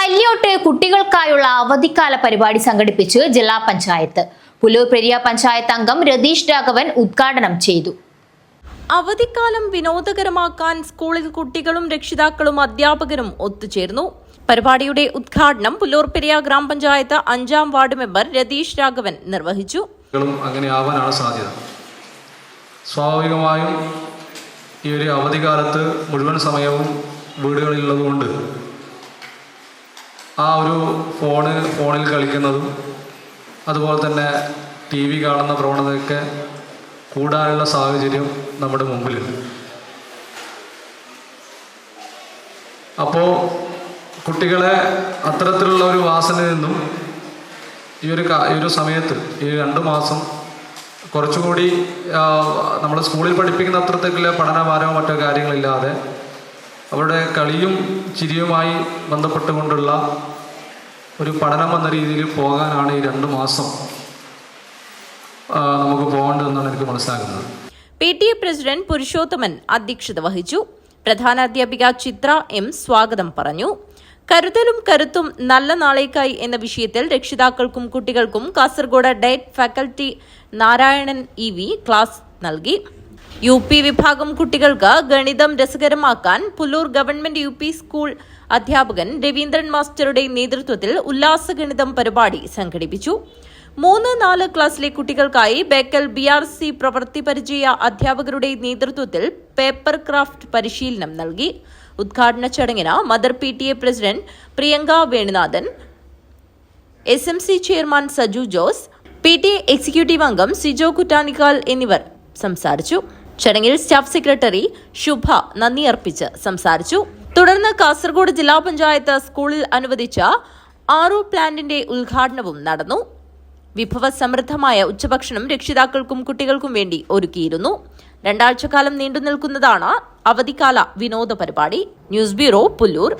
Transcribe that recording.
കല്യോട്ട് കുട്ടികൾക്കായുള്ള അവധിക്കാല പരിപാടി സംഘടിപ്പിച്ച് ജില്ലാ പഞ്ചായത്ത്. പുലൂർ പെരിയ പഞ്ചായത്ത് അംഗം രതീഷ് രാഘവൻ ഉദ്ഘാടനം ചെയ്തു. അവധിക്കാലം വിനോദകരമാക്കാൻ സ്കൂളിൽ കുട്ടികളും രക്ഷിതാക്കളും അധ്യാപകരും ഒത്തുചേർന്നു. പരിപാടിയുടെ ഉദ്ഘാടനം പുല്ലൂർ പെരിയ ഗ്രാമപഞ്ചായത്ത് അഞ്ചാം വാർഡ് മെമ്പർ രതീഷ് രാഘവൻ നിർവഹിച്ചു. അങ്ങനെ ആവാനാണ് സാധ്യത. സ്വാഭാവികമായും ഈ ഒരു അവധിക്കാലത്ത് മുഴുവൻ സമയവും വീടുകളിലുള്ളതുകൊണ്ട് ആ ഒരു ഫോണ് ഫോണിൽ കളിക്കുന്നതും അതുപോലെ തന്നെ ടി വി കാണുന്ന പ്രവണതയൊക്കെ കൂടാനുള്ള സാഹചര്യം നമ്മുടെ മുമ്പിലുണ്ട്. അപ്പോൾ കുട്ടികളെ അത്തരത്തിലുള്ള ഒരു വാസനയിൽ നിന്നും ഈ ഒരു ഈ ഒരു സമയത്ത് ഈ രണ്ട് മാസം കുറച്ചുകൂടി നമ്മൾ സ്കൂളിൽ പഠിപ്പിക്കുന്ന അത്രത്തേക്കുള്ള പഠനഭാരമോ മറ്റോ കാര്യങ്ങളില്ലാതെ അവരുടെ കളിയും ചിരിയുമായി ബന്ധപ്പെട്ടുകൊണ്ടുള്ള ഒരു പഠനം എന്ന രീതിയിൽ പോകാനാണ് ഈ രണ്ട് മാസം നമുക്ക് പോകേണ്ടതെന്നാണ് എനിക്ക് മനസ്സിലാക്കുന്നത് P. T. A. President Purushothaman അധ്യക്ഷത വഹിച്ചു. പ്രധാന അധ്യാപിക ചിത്ര എം. സ്വാഗതം പറഞ്ഞു. കരുതലും കരുത്തും നല്ല നാളേക്കായി എന്ന വിഷയത്തിൽ രക്ഷിതാക്കൾക്കും കുട്ടികൾക്കും Kasaragod DIET faculty Narayanan E V class നൽകി. യു പി വിഭാഗം കുട്ടികൾക്ക് ഗണിതം രസകരമാക്കാൻ Pullur government U P school അധ്യാപകൻ രവീന്ദ്രൻ മാസ്റ്ററുടെ നേതൃത്വത്തിൽ ഉല്ലാസ ഗണിതം പരിപാടി സംഘടിപ്പിച്ചു. മൂന്ന് നാല് ക്ലാസ്സിലെ കുട്ടികൾക്കായി ബേക്കൽ ബി ആർ സി പ്രവൃത്തി പരിചയ അധ്യാപകരുടെ നേതൃത്വത്തിൽ പേപ്പർ ക്രാഫ്റ്റ് പരിശീലനം നൽകി. ഉദ്ഘാടന ചടങ്ങിന് mother P T A president Priyanka Venunathan S M C chairman Saju Jose P T executive അംഗം സിജോ കുറ്റാനിക്കാൽ എന്നിവർ സംസാരിച്ചു. ചടങ്ങിൽ സ്റ്റാഫ് സെക്രട്ടറി ശുഭ നന്ദി അർപ്പിച്ച് സംസാരിച്ചു. തുടർന്ന് കാസർഗോഡ് ജില്ലാ പഞ്ചായത്ത് സ്കൂളിൽ അനുവദിച്ച ആറു പ്ലാന്റിന്റെ ഉദ്ഘാടനവും നടന്നു. വിഭവ സമൃദ്ധമായ ഉച്ചഭക്ഷണം രക്ഷിതാക്കൾക്കും കുട്ടികൾക്കും വേണ്ടി ഒരുക്കിയിരുന്നു. രണ്ടാഴ്ചക്കാലം നീണ്ടു നിൽക്കുന്നതാണ് അവധിക്കാല വിനോദ പരിപാടി. News bureau Pullur.